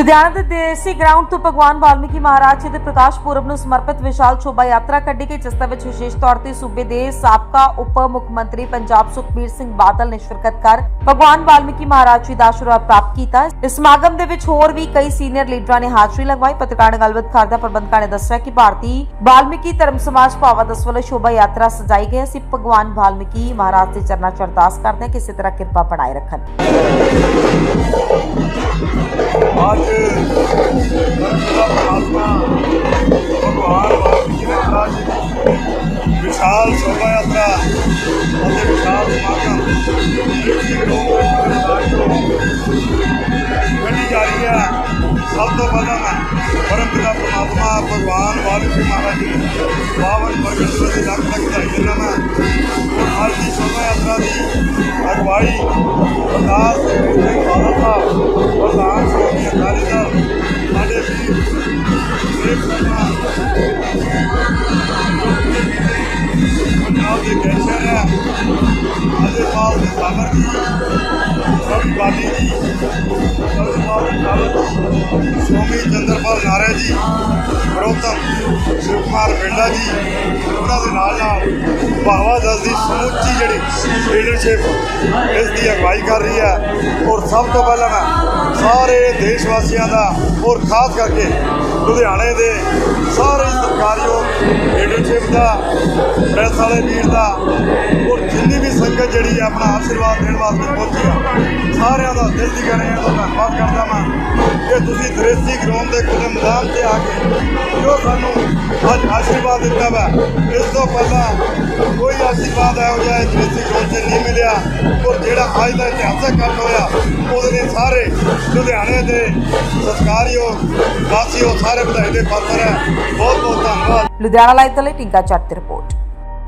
ਲੁਧਿਆਣਾ ਦੇ ਦੇਸੀ ਗਰਾਊਂਡ ਤੋਂ ਭਗਵਾਨ ਵਾਲਮੀਕੀ ਮਹਾਰਾਜ ਜੀ ਦੇ ਪ੍ਰਕਾਸ਼ ਪੁਰਬ ਨੂੰ ਸਮਰਪਿਤ ਵਿਸ਼ਾਲ ਸ਼ੋਭਾ ਯਾਤਰਾ ਕੱਢੀ ਗਈ, ਜਿਸ ਦੇ ਵਿੱਚ ਵਿਸ਼ੇਸ਼ ਤੌਰ ਤੇ ਸੂਬੇ ਦੇ ਸਾਬਕਾ ਉਪ ਮੁੱਖ ਮੰਤਰੀ ਪੰਜਾਬ ਸੁਖਬੀਰ ਸਿੰਘ ਬਾਦਲ ਨੇ ਸ਼ਿਰਕਤ ਕਰ ਭਗਵਾਨ ਵਾਲਮੀਕੀ ਮਹਾਰਾਜ ਜੀ ਦਾ ਆਸ਼ੀਰਵਾਦ ਪ੍ਰਾਪਤ ਕੀਤਾ। ਇਸ ਸਮਾਗਮ ਦੇ ਵਿੱਚ ਹੋਰ ਵੀ ਕਈ ਸੀਨੀਅਰ ਲੀਡਰਾਂ ਨੇ ਹਾਜ਼ਰੀ ਲਗਵਾਈ। ਪੱਤਰਕਾਰ ਨਾਲ ਗੱਲਬਾਤ ਕਰਦਿਆਂ ਪ੍ਰਬੰਧਕਾਂ ਨੇ ਦੱਸਿਆ ਕਿ ਭਾਰਤੀ ਵਾਲਮੀਕੀ ਧਰਮ ਸਮਾਜ ਭਾਵਾ ਦਸ ਵੱਲੋਂ ਸ਼ੋਭਾ ਯਾਤਰਾ ਸਜਾਈ ਗਈ। ਹੈ। ਅਸੀਂ ਭਗਵਾਨ ਵਾਲਮੀਕੀ ਮਹਾਰਾਜ ਦੇ ਚਰਨਾਂ 'ਚ ਅਰਦਾਸ ਕਰਦੇ ਹਾਂ ਕਿ ਇਸੇ ਤਰ੍ਹਾਂ ਕਿਰਪਾ ਬਣਾਏ ਰੱਖਣ। ਵਿਸ਼ਾਲ ਸ਼ੋਭਾ ਯਾਤਰਾ ਅਤੇ ਵਿਸ਼ਾਲ ਸਮਾਗਮ ਕੱਢੀ ਜਾ ਰਹੀ ਹੈ। ਸਭ ਤੋਂ ਪਹਿਲਾਂ ਮੈਂ ਪਰਮ ਪਰਮਾਤਮਾ, ਭਗਵਾਨ ਵਾਲਮੀਕੀ ਮਹਾਰਾਜ ਜੀ ਨੂੰ ਪਾਵਨ ਪ੍ਰਗਟ ਦੀ ਲੱਖ ਲੱਖ ਵਧਾਈ ਦਿੰਦਾ ਮੈਂ ਔਰ ਅੱਜ ਦੀ ਸ਼ੋਭਾ ਯਾਤਰਾ ਦੀ ਅਗਵਾਈ ਸਰਦਾਰ ਸਿੰਘ ਬਾਦਲ ਸਾਹਿਬ, ਪ੍ਰਧਾਨ ਸ਼੍ਰੋਮਣੀ ਅਕਾਲੀ ਦਲ, ਸਾਡੇ ਵੀਰ ਸ਼੍ਰੀ ਸ਼ਰਮਾ ਦੇ ਕੈਂਸਰ ਹੈ ਅਜੇ ਪਾਲ ਦੇ ਸਾਮਰ ਜੀ ਸਭੀ ਬਾਲੀ ਜੀ ਸਭੀ ਪਾਲ ਦੇ ਸਾਮਰ ਜੀ ਸੋਮੀ ਚੰਦਰਪਾਲ ਨਾਰੇ ਜੀ ਗਰੋਤਮ ਸ਼ਿਵ ਕੁਮਾਰ ਪਿੰਡਾ ਜੀ ਉਹਨਾਂ ਦੇ ਨਾਲ ਨਾਲ ਭਾਵਾ ਦਸ ਦੀ ਸਮੁੱਚੀ ਜਿਹੜੀ ਲੀਡਰਸ਼ਿਪ ਇਸ ਦੀ ਅਗਵਾਈ ਕਰ ਰਹੀ ਹੈ। ਔਰ ਸਭ ਤੋਂ ਪਹਿਲਾਂ ਮੈਂ ਸਾਰੇ ਦੇਸ਼ ਵਾਸੀਆਂ ਦਾ ਔਰ ਖਾਸ ਕਰਕੇ ਲੁਧਿਆਣੇ ਦੇ ਸਾਰੇ ਸਤਿਕਾਰਯੋਗ ਲੀਡਰਸ਼ਿਪ ਦਾ ਪ੍ਰੈਸ ਵਾਲੇ ਵੀਰ ਦਾ, ਔਰ ਜਿੰਨੀ ਵੀ ਸੰਗਤ ਜਿਹੜੀ ਹੈ ਆਪਣਾ ਆਸ਼ੀਰਵਾਦ ਦੇਣ ਵਾਸਤੇ ਪਹੁੰਚੀ ਆ, ਸਾਰਿਆਂ ਦਾ ਦਿਲ ਦੀ ਕਰੇ ਦਾ ਧੰਨਵਾਦ ਕਰਦਾ ਮੈਂ ਕਿ ਤੁਸੀਂ ਦ੍ਰਿਸ਼ਟੀ ਗਰਾਊਂਡ ਦੇ ਖੁੱਲੇ ਮੈਦਾਨ ਤੇ ਆ ਕੇ ਜੋ ਸਾਨੂੰ ਅੱਜ ਆਸ਼ੀਰਵਾਦ ਦਿੱਤਾ ਵਾ, ਇਸ ਤੋਂ ਪਹਿਲਾਂ ਕੋਈ ਆਸ਼ੀਰਵਾਦ ਇਹੋ ਜਿਹਾ ਦ੍ਰਿਸ਼ਟੀ ਗਰਾਊਂਡ 'ਚ ਨਹੀਂ ਮਿਲਿਆ। ਅੱਜ ਦਾ ਇਤਿਹਾਸਕ ਕੰਮ ਹੋਇਆ। ਉਹਦੇ ਲਈ ਸਾਰੇ ਲੁਧਿਆਣੇ ਦੇ ਸਤਿਕਾਰਯੋਗ ਵਾਸੀਓ, ਸਾਰੇ ਵਧਾਈ ਦੇ ਪਾਤਰ ਹੈ। ਬਹੁਤ ਬਹੁਤ ਧੰਨਵਾਦ। ਲੁਧਿਆਣਾ ਲਾਈਵ ਤੋਂ ਲਈ ਟਿੰਕਾ ਚੱਟ ਰਿਪੋਰਟ।